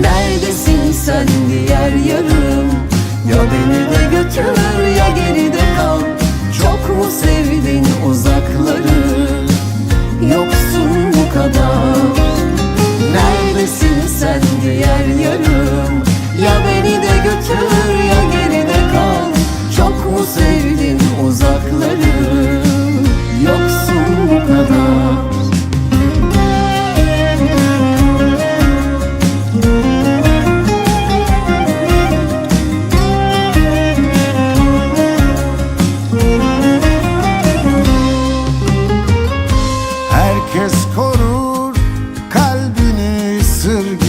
Neredesin sen diğer yarım? Ya beni de götür ya geride kal. Çok mu sevdin uzakları? Yoksun bu kadar. Neredesin sen diğer korur Kalbini sır